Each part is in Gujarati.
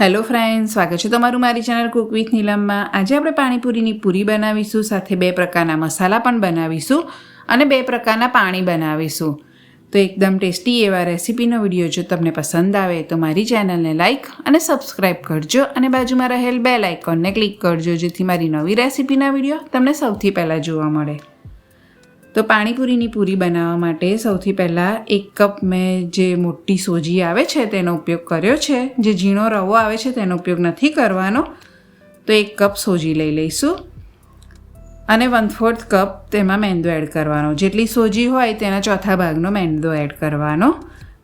હેલો ફ્રેન્ડ સ્વાગત છે તમારું મારી ચેનલ કુક વિથ નીલમમાં આજે આપણે પાણીપુરીની પૂરી બનાવીશું, સાથે બે પ્રકારના મસાલા પણ બનાવીશું અને બે પ્રકારના પાણી બનાવીશું. તો એકદમ ટેસ્ટી એવા રેસીપીનો વીડિયો જો તમને પસંદ આવે તો મારી ચેનલને લાઇક અને સબસ્ક્રાઇબ કરજો અને બાજુમાં રહેલ બેલ આઇકોનને ક્લિક કરજો, જેથી મારી નવી રેસીપીના વીડિયો તમને સૌથી પહેલાં જોવા મળે. તો પાણીપુરીની પૂરી બનાવવા માટે સૌથી પહેલાં એક કપ મેં જે મોટી સોજી આવે છે તેનો ઉપયોગ કર્યો છે. જે ઝીણો રવો આવે છે તેનો ઉપયોગ નથી કરવાનો. તો એક કપ સોજી લઈ લઈશું. અને વન ફોર્થ કપ તેમાં મેંદો એડ કરવાનો. જેટલી સોજી હોય તેના ચોથા ભાગનો મેંદો એડ કરવાનો.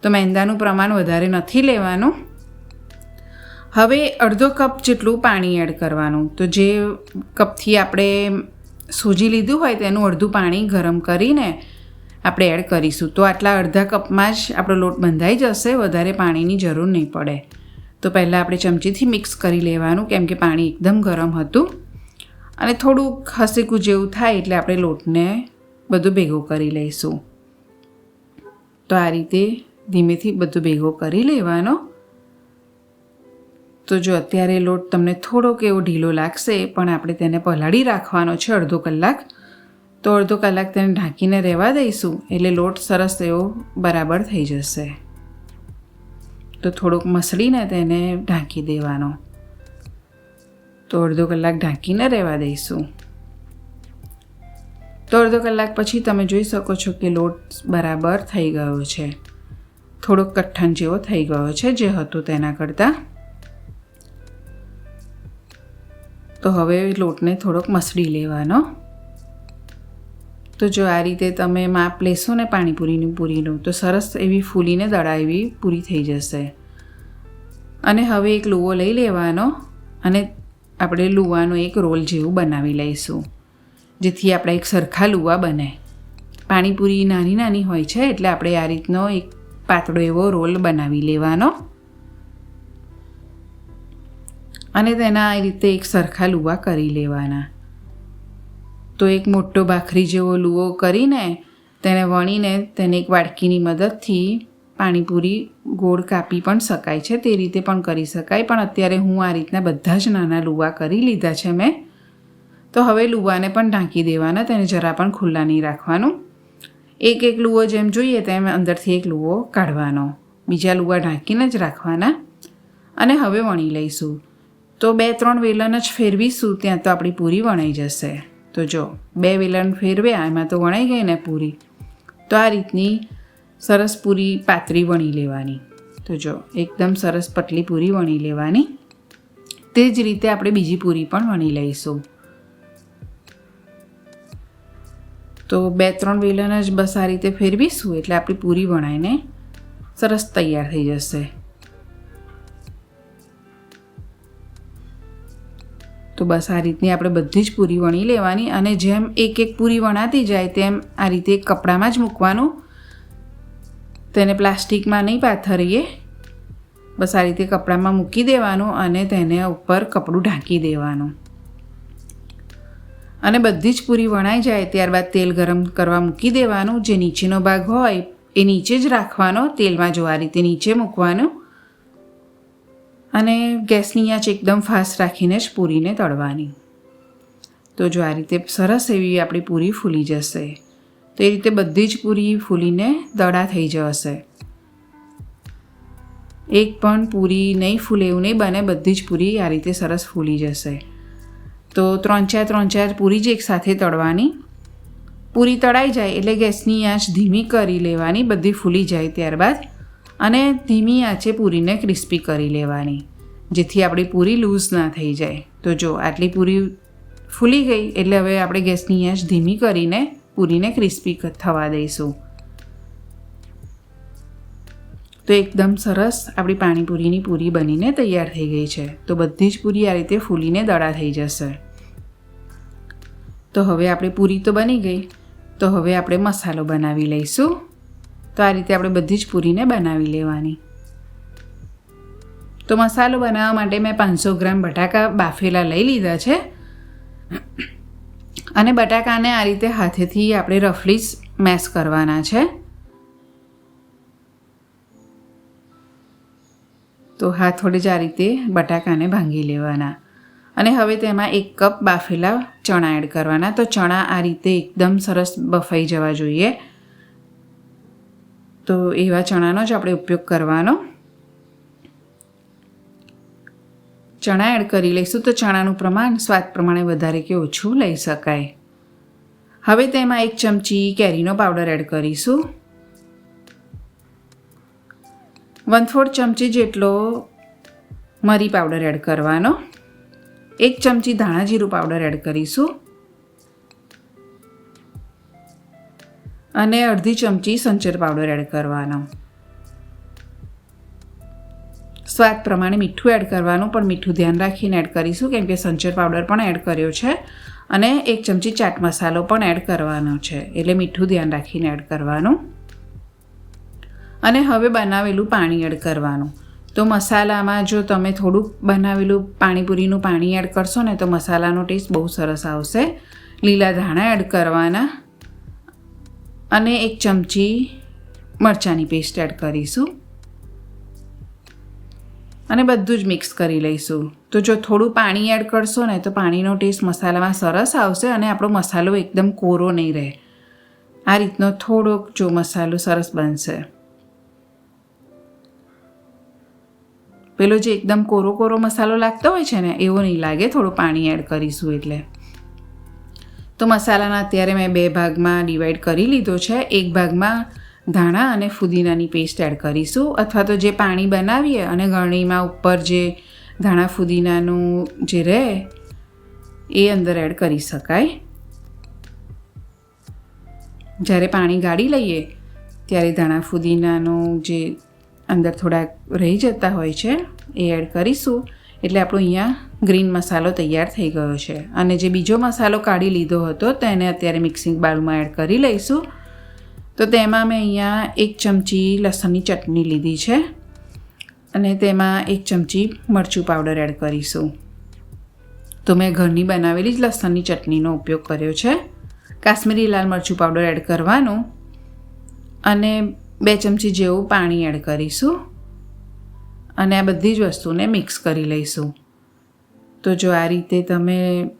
તો મેંદાનું પ્રમાણ વધારે નથી લેવાનું. હવે અડધો કપ જેટલું પાણી એડ કરવાનું. તો જે કપથી આપણે સૂજી લીધું હોય તેનું અડધું પાણી ગરમ કરીને આપણે એડ કરીશું. તો આટલા અડધા કપમાં જ આપણો લોટ બંધાઈ જશે, વધારે પાણીની જરૂર નહીં પડે. તો પહેલાં આપણે ચમચીથી મિક્સ કરી લેવાનું, કેમ કે પાણી એકદમ ગરમ હતું. અને થોડુંક હસીકું જેવું થાય એટલે આપણે લોટને બધું ભેગું કરી લઈશું. તો આ રીતે ધીમેથી બધું ભેગો કરી લેવાનો. તો જો અત્યારે લોટ તમને થોડોક એવો ઢીલો લાગશે, પણ આપણે તેને પલાળી રાખવાનો છે અડધો કલાક, તો અડધો કલાક તેને ઢાંકીને રહેવા દઈશું, એટલે લોટ સરસ એવો બરાબર થઈ જશે. તો થોડોક મસળીને તેને ઢાંકી દેવાનો. તો અડધો કલાક ઢાંકીને રહેવા દઈશું. તો અડધો કલાક પછી તમે જોઈ શકો છો કે લોટ બરાબર થઈ ગયો છે. થોડોક કઠણ જેવો થઈ ગયો છે જે હતું તેના કરતાં. તો હવે લોટને થોડોક મસળી લેવાનો. તો જો આ રીતે તમે માપ લેશો ને પાણીપુરીની પૂરીનું તો સરસ એવી ફૂલીને દડા એવી પૂરી થઈ જશે. અને હવે એક લુવો લઈ લેવાનો અને આપણે લુવાનો એક રોલ જેવું બનાવી લઈશું. જેથી આપણે એક સરખા લુવા બને. પાણીપુરી નાની નાની હોય છે એટલે આપણે આ રીતનો એક પાતળો એવો રોલ બનાવી લેવાનો. અને તેના આ રીતે એક સરખા લુવા કરી લેવાના. તો એક મોટો ભાખરી જેવો લુવો કરીને તેને વણીને તેને એક વાડકીની મદદથી પાણીપુરી ગોળ કાપી પણ શકાય છે. તે રીતે પણ કરી શકાય. પણ અત્યારે હું આ રીતના બધા જ નાના લુવા કરી લીધા છે મેં. તો હવે લુવાને પણ ઢાંકી દેવાના. તેને જરા પણ ખુલ્લા નહીં રાખવાનું. એક એક લુવો જેમ જોઈએ તેમ અંદરથી એક લુવો કાઢવાનો. બીજા લુવા ઢાંકીને જ રાખવાના. અને હવે વણી લઈશું. તો બે ત્રણ વેલણ જ ફેરવીશું, ત્યાં તો આપણી પૂરી વણાઈ જશે. તો જો, બે વેલણ ફેરવ્યા, એમાં તો વણાઈ ગઈ ને પૂરી. તો આ રીતની સરસ પૂરી પાતળી વણી લેવાની. તો જો, એકદમ સરસ પતલી પૂરી વણી લેવાની. તે જ રીતે આપણે બીજી પૂરી પણ વણી લઈશું. તો બે ત્રણ વેલણ જ બસ આ રીતે ફેરવીશું, એટલે આપણી પૂરી વણાઈને સરસ તૈયાર થઈ જશે. તો બસ આ રીતની આપણે બધી જ પૂરી વણી લેવાની અને જેમ એક એક પૂરી વણાતી જાય તેમ આ રીતે કપડામાં જ મૂકવાનું. તેને પ્લાસ્ટિકમાં નહીં પાથરીએ. બસ આ રીતે કપડામાં મૂકી દેવાનું અને તેને ઉપર કપડું ઢાંકી દેવાનું. અને બધી જ પૂરી વણાઈ જાય ત્યારબાદ તેલ ગરમ કરવા મૂકી દેવાનું. જે નીચેનો ભાગ હોય એ નીચે જ રાખવાનો. તેલમાં જો આ રીતે નીચે મૂકવાનું. અને ગેસની આંચ એકદમ ફાસ્ટ રાખીને જ પૂરીને તળવાની. તો જો આ રીતે સરસ એવી આપણી પૂરી ફૂલી જશે, તો એ રીતે બધી જ પૂરી ફૂલીને દડા થઈ જશે. એક પણ પૂરી નહીં ફૂલે એવું નહીં બને, બધી જ પૂરી આ રીતે સરસ ફૂલી જશે. તો ત્રણ ચાર ત્રણ ચાર પૂરી જ એકસાથે તળવાની. પૂરી તળાઈ જાય એટલે ગેસની આંચ ધીમી કરી લેવાની, બધી ફૂલી જાય ત્યારબાદ. અને ધીમી આંચે પૂરીને ક્રિસ્પી કરી લેવાની. જેથી આપણી પૂરી લૂઝ ના થઈ જાય. તો જો, આટલી પૂરી ફૂલી ગઈ, એટલે હવે આપણે ગેસની આંચ ધીમી કરીને પૂરીને ક્રિસ્પી થવા દઈશું. તો એકદમ સરસ આપણી પાણીપુરીની પૂરી બનીને તૈયાર થઈ ગઈ છે. તો બધી જ પૂરી આ રીતે ફૂલીને દડા થઈ જશે. તો હવે આપણી પૂરી તો બની ગઈ. તો હવે આપણે મસાલો બનાવી લઈશું. તો આ રીતે આપણે બધી જ પૂરીને બનાવી લેવાની. તો મસાલો બનાવવા માટે મેં પાંચસો ગ્રામ બટાકા બાફેલા લઈ લીધા છે. અને બટાકાને આ રીતે હાથેથી આપણે રફલી મેસ કરવાના છે. તો હાથ વડે જ આ રીતે બટાકાને ભાંગી લેવાના. અને હવે તેમાં એક કપ બાફેલા ચણા એડ કરવાના. તો ચણા આ રીતે એકદમ સરસ બફાઈ જવા જોઈએ. તો એવા ચણાનો જ આપણે ઉપયોગ કરવાનો. ચણા એડ કરી લઈશું તો ચણાનું પ્રમાણ સ્વાદ પ્રમાણે વધારે કે ઓછું લઈ શકાય. હવે તેમાં એક ચમચી કેરીનો પાવડર એડ કરીશું. વન ફોર્થ ચમચી જેટલો મરી પાવડર એડ કરવાનો. એક ચમચી ધાણા જીરું પાવડર એડ કરીશું. અને અડધી ચમચી સંચર પાવડર એડ કરવાનો. સ્વાદ પ્રમાણે મીઠું એડ કરવાનું, પણ મીઠું ધ્યાન રાખીને એડ કરીશું, કેમ કે સંચર પાવડર પણ એડ કર્યો છે, અને એક ચમચી ચાટ મસાલો પણ એડ કરવાનો છે, એટલે મીઠું ધ્યાન રાખીને એડ કરવાનું. અને હવે બનાવેલું પાણી એડ કરવાનું. તો મસાલામાં જો તમે થોડુંક બનાવેલું પાણીપુરીનું પાણી એડ કરશો ને, તો મસાલાનો ટેસ્ટ બહુ સરસ આવશે. લીલા ધાણા એડ કરવાના. અને એક ચમચી મરચાંની પેસ્ટ એડ કરીશું. અને બધું જ મિક્સ કરી લઈશું. તો જો થોડું પાણી એડ કરશો ને, તો પાણીનો ટેસ્ટ મસાલામાં સરસ આવશે અને આપણો મસાલો એકદમ કોરો નહીં રહે. આ રીતનો થોડોક જો મસાલો સરસ બનશે. પેલો જે એકદમ કોરો કોરો મસાલો લાગતો હોય છે ને, એવો નહીં લાગે. થોડું પાણી એડ કરીશું એટલે. તો મસાલાના અત્યારે મેં બે ભાગમાં ડિવાઈડ કરી લીધો છે. એક ભાગમાં ધાણા અને ફુદીનાની પેસ્ટ એડ કરીશું. અથવા તો જે પાણી બનાવીએ અને ગરણીમાં ઉપર જે ધાણા ફુદીનાનું જે રહે, એ અંદર એડ કરી શકાય. જ્યારે પાણી ગાળી લઈએ, ત્યારે ધાણા ફુદીનાનું જે અંદર થોડાક રહી જતા હોય છે, એ એડ કરીશું. એટલે આપણો અહીંયા ગ્રીન મસાલો તૈયાર થઈ ગયો છે. અને જે બીજો મસાલો કાઢી લીધો હતો તેને અત્યારે મિક્સિંગ બાઉલમાં એડ કરી લઈશું. તો તેમાં મેં અહીંયા એક ચમચી લસણની ચટણી લીધી છે. અને તેમાં એક ચમચી મરચું પાવડર એડ કરીશું. તો મેં ઘરની બનાવેલી જ લસણની ચટણીનો ઉપયોગ કર્યો છે. કાશ્મીરી લાલ મરચું પાવડર એડ કરવાનું. અને બે ચમચી જેવું પાણી એડ કરીશું. અને આ બધી જ વસ્તુને મિક્સ કરી લઈશું. તો જો આ રીતે તમે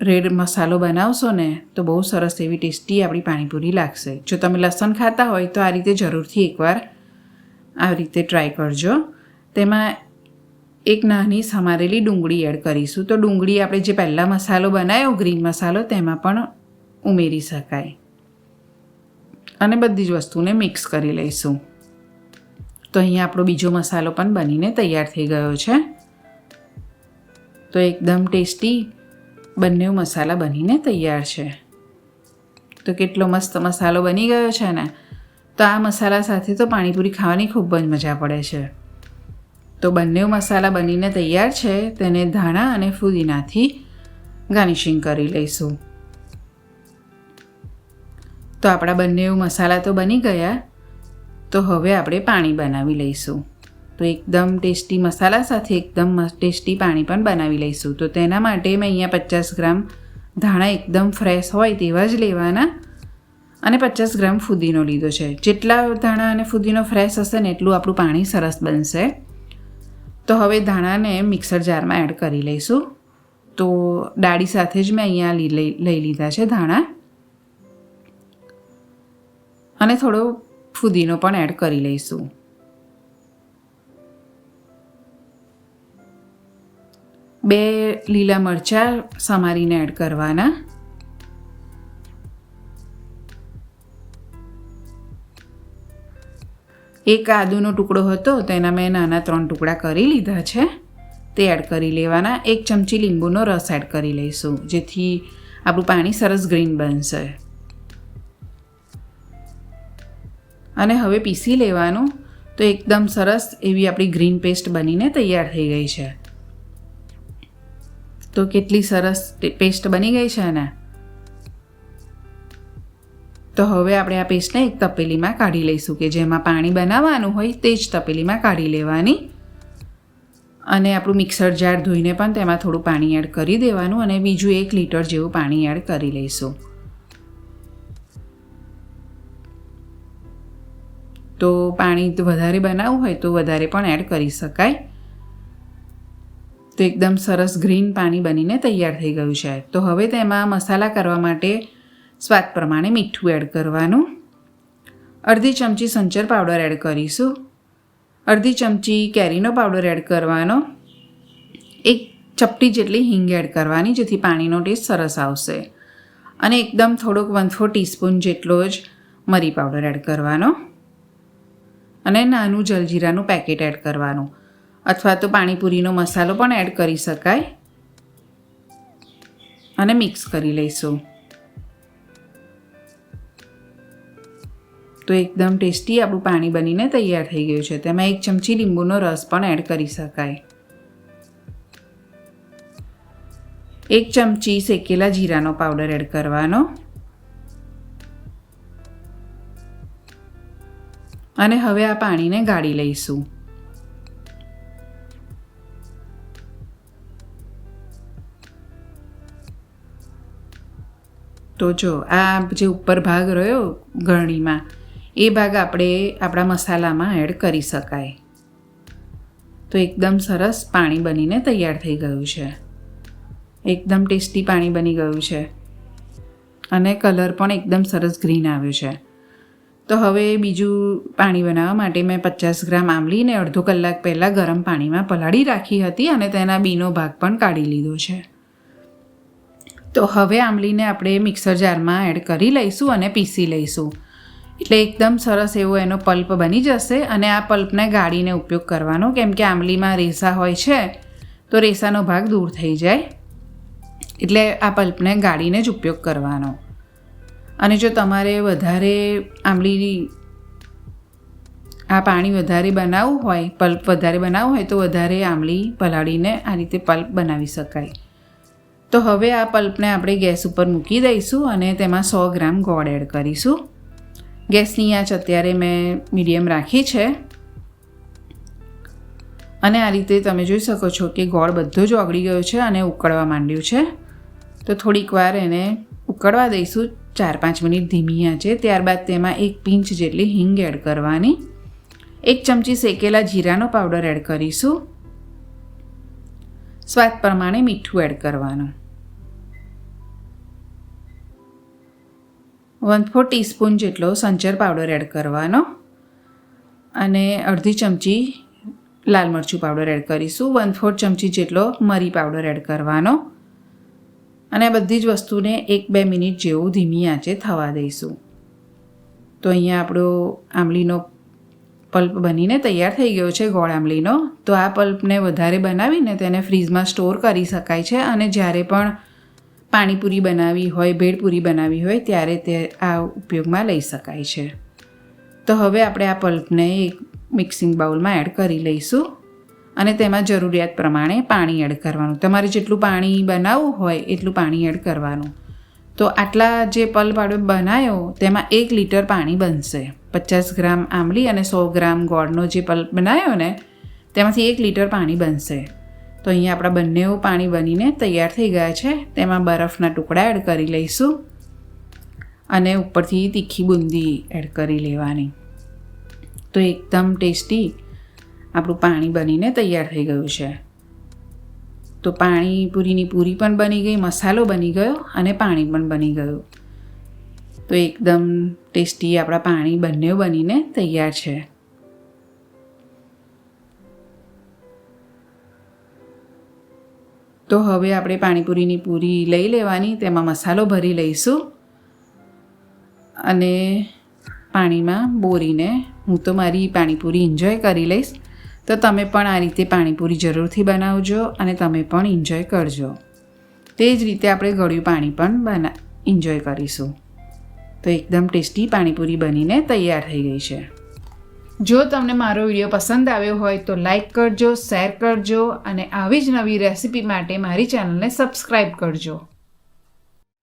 રેડ મસાલો બનાવશો ને, તો બહુ સરસ એવી ટેસ્ટી આપણી પાણીપુરી લાગશે. જો તમે લસણ ખાતા હોય, તો આ રીતે જરૂરથી એકવાર આ રીતે ટ્રાય કરજો. તેમાં એક નાની સમારેલી ડુંગળી એડ કરીશું. તો ડુંગળી આપણે જે પહેલાં મસાલો બનાવ્યો ગ્રીન મસાલો, તેમાં પણ ઉમેરી શકાય. અને બધી જ વસ્તુને મિક્સ કરી લઈશું. તો અહીંયા આપણો બીજો મસાલો પણ બનીને તૈયાર થઈ ગયો છે. તો એકદમ ટેસ્ટી બંને મસાલા બનીને તૈયાર છે. તો કેટલો મસ્ત મસાલો બની ગયો છે ને. તો આ મસાલા સાથે તો પાણીપુરી ખાવાની ખૂબ જ મજા પડે છે. તો બંને મસાલા બનીને તૈયાર છે, તેને ધાણા અને ફુદીનાથી ગાર્નિશિંગ કરી લઈશું. તો આપણા બંને મસાલા તો બની ગયા. તો હવે આપણે પાણી બનાવી લઈશું. તો એકદમ ટેસ્ટી મસાલા સાથે એકદમ ટેસ્ટી પાણી પણ બનાવી લઈશું. તો તેના માટે મેં અહીંયા પચાસ ગ્રામ ધાણા એકદમ ફ્રેશ હોય તેવા જ લેવાના અને પચાસ ગ્રામ ફુદીનો લીધો છે. જેટલા ધાણા અને ફુદીનો ફ્રેશ હશે ને એટલું આપણું પાણી સરસ બનશે. તો હવે ધાણાને મિક્સર જારમાં એડ કરી લઈશું. તો ડાળી સાથે જ મેં અહીંયા લઈ લીધા છે ધાણા. અને થોડો ફુદીનો પણ એડ કરી લઈશું. બે લીલા મરચાં સમારીને એડ કરવાના. એક આદુનો ટુકડો હતો તેના મેં નાના ત્રણ ટુકડા કરી લીધા છે. તે એડ કરી લેવાના. એક ચમચી લીંબુનો રસ એડ કરી લઈશું, જેથી આપણું પાણી સરસ ગ્રીન બનશે. અને હવે પીસી લેવાનું. તો એકદમ સરસ એવી આપણી ગ્રીન પેસ્ટ બનીને તૈયાર થઈ ગઈ છે. તો કેટલી સરસ પેસ્ટ બની ગઈ છે ને તો હવે આપણે આ પેસ્ટને એક તપેલીમાં કાઢી લઈશું કે જેમાં પાણી બનાવવાનું હોય તે જ તપેલીમાં કાઢી લેવાની. અને આપણું મિક્સર જાર ધોઈને પણ તેમાં થોડું પાણી એડ કરી દેવાનું અને બીજું એક લીટર જેવું પાણી એડ કરી લઈશું. તો પાણી વધારે બનાવવું હોય તો વધારે પણ એડ કરી શકાય. તો એકદમ સરસ ગ્રીન પાણી બનીને તૈયાર થઈ ગયું છે. તો હવે તેમાં મસાલા કરવા માટે સ્વાદ પ્રમાણે મીઠું એડ કરવાનું. અડધી ચમચી સંચર પાવડર એડ કરીશું. અડધી ચમચી કેરીનો પાવડર એડ કરવાનો. એક ચપટી જેટલી હિંગ એડ કરવાની જેથી પાણીનો ટેસ્ટ સરસ આવશે. અને એકદમ થોડોક વન ફોર ટીસ્પૂન જેટલો જ મરી પાવડર એડ કરવાનો. અને નાનું જલજીરાનું પેકેટ એડ કરવાનું. અથવા તો પાણીપુરીનો મસાલો પણ એડ કરી શકાય. અને મિક્સ કરી લઈશું. તો એકદમ ટેસ્ટી આપણું પાણી બનીને તૈયાર થઈ ગયું છે. તેમાં એક ચમચી લીંબુનો રસ પણ એડ કરી શકાય. એક ચમચી શેકેલા જીરાનો પાવડર એડ કરવાનો. અને હવે આ પાણીને ગાળી લઈશું. તો જો, આ જે ઉપર ભાગ રહ્યો ગરણીમાં એ ભાગ આપણે આપણા મસાલામાં એડ કરી શકાય. તો એકદમ સરસ પાણી બનીને તૈયાર થઈ ગયું છે. એકદમ ટેસ્ટી પાણી બની ગયું છે. અને કલર પણ એકદમ સરસ ગ્રીન આવ્યો છે. તો હવે બીજું પાણી બનાવવા માટે મેં પચાસ ગ્રામ આંબલીને અડધો કલાક પહેલાં ગરમ પાણીમાં પલાળી રાખી હતી અને તેના બીનો ભાગ પણ કાઢી લીધો છે. તો હવે આંબલીને આપણે મિક્સર જારમાં એડ કરી લઈશું અને પીસી લઈશું. એટલે એકદમ સરસ એવો એનો પલ્પ બની જશે અને આ પલ્પને ગાળીને ઉપયોગ કરવાનો. કેમ કે આંબલીમાં રેસા હોય છે, તો રેસાનો ભાગ દૂર થઈ જાય. એટલે આ પલ્પને ગાળીને જ ઉપયોગ કરવાનો. અને જો તમારે વધારે આંબલીની આ પાણી વધારે બનાવવું હોય, પલ્પ વધારે બનાવવું હોય, તો વધારે આંબલી પલાળીને આ રીતે પલ્પ બનાવી શકાય. તો હવે આ પલ્પને આપણે ગેસ ઉપર મૂકી દઈશું અને તેમાં સો ગ્રામ ગોળ એડ કરીશું. ગેસની આંચ અત્યારે મેં મીડિયમ રાખી છે. અને આ રીતે તમે જોઈ શકો છો કે ગોળ બધો જ ઓગળી ગયો છે અને ઉકળવા માંડ્યું છે. તો થોડીક વાર એને ઉકળવા દઈશું. ચાર પાંચ મિનિટ ધીમી આંચે ત્યારબાદ તેમાં એક પિંચ જેટલી હિંગ એડ કરવાની. એક ચમચી શેકેલા જીરાનો પાવડર એડ કરીશું. સ્વાદ પ્રમાણે મીઠું એડ કરવાનું. વન ફોર ટીસ્પૂન જેટલો સંચર પાવડર એડ કરવાનો. અને અડધી ચમચી લાલ મરચું પાવડર એડ કરીશું. વન ફોર ચમચી જેટલો મરી પાવડર એડ કરવાનો. અને આ બધી જ વસ્તુને એક બે મિનિટ જેવું ધીમી આંચે થવા દઈશું. તો અહીંયા આપણો આંબલીનો પલ્પ બનીને તૈયાર થઈ ગયો છે ગોળ આંબલીનો. તો આ પલ્પને વધારે બનાવીને તેને ફ્રીઝમાં સ્ટોર કરી શકાય છે અને જ્યારે પણ પાણીપુરી બનાવી હોય, ભેળપુરી બનાવી હોય, ત્યારે તે આ ઉપયોગમાં લઈ શકાય છે. તો હવે આપણે આ પલ્પને એક મિક્સિંગ બાઉલમાં એડ કરી લઈશું. અને તેમાં જરૂરિયાત પ્રમાણે પાણી એડ કરવાનું. તમારે જેટલું પાણી બનાવવું હોય એટલું પાણી એડ કરવાનું. તો આટલા જે આપણે બનાવ્યો તેમાં એક લીટર પાણી બનશે. પચાસ ગ્રામ આંબલી અને સો ગ્રામ ગોળનો જે પલ્પ બનાવ્યો ને, તેમાંથી એક લીટર પાણી બનશે. તો અહીંયા આપણા બંને પાણી બનીને તૈયાર થઈ ગયા છે. તેમાં બરફના ટુકડા એડ કરી લઈશું અને ઉપરથી તીખી બુંદી એડ કરી લેવાની. તો એકદમ ટેસ્ટી આપણું પાણી બનીને તૈયાર થઈ ગયું છે. તો પાણીપુરીની પૂરી પણ બની ગઈ, મસાલો બની ગયો અને પાણી પણ બની ગયું. તો એકદમ ટેસ્ટી આપણા પાણી બંને બનીને તૈયાર છે. તો હવે આપણે પાણીપુરીની પૂરી લઈ લેવાની, તેમાં મસાલો ભરી લઈશું. અને પાણીમાં બોરીને, હું તો મારી પાણીપુરી એન્જોય કરી લઈશ. તો તમે પણ આ રીતે પાણીપુરી જરૂરથી બનાવજો અને તમે પણ એન્જોય કરજો. તે જ રીતે આપણે ગળ્યું પાણી પણ બના એન્જોય કરીશું. તો એકદમ ટેસ્ટી પાણીપુરી બનીને તૈયાર થઈ ગઈ છે. જો તમને મારો વીડિયો પસંદ આવ્યો હોય તો લાઈક કરજો, શેર કરજો અને આવી જ નવી રેસિપી માટે મારી ચેનલને સબસ્ક્રાઈબ કરજો.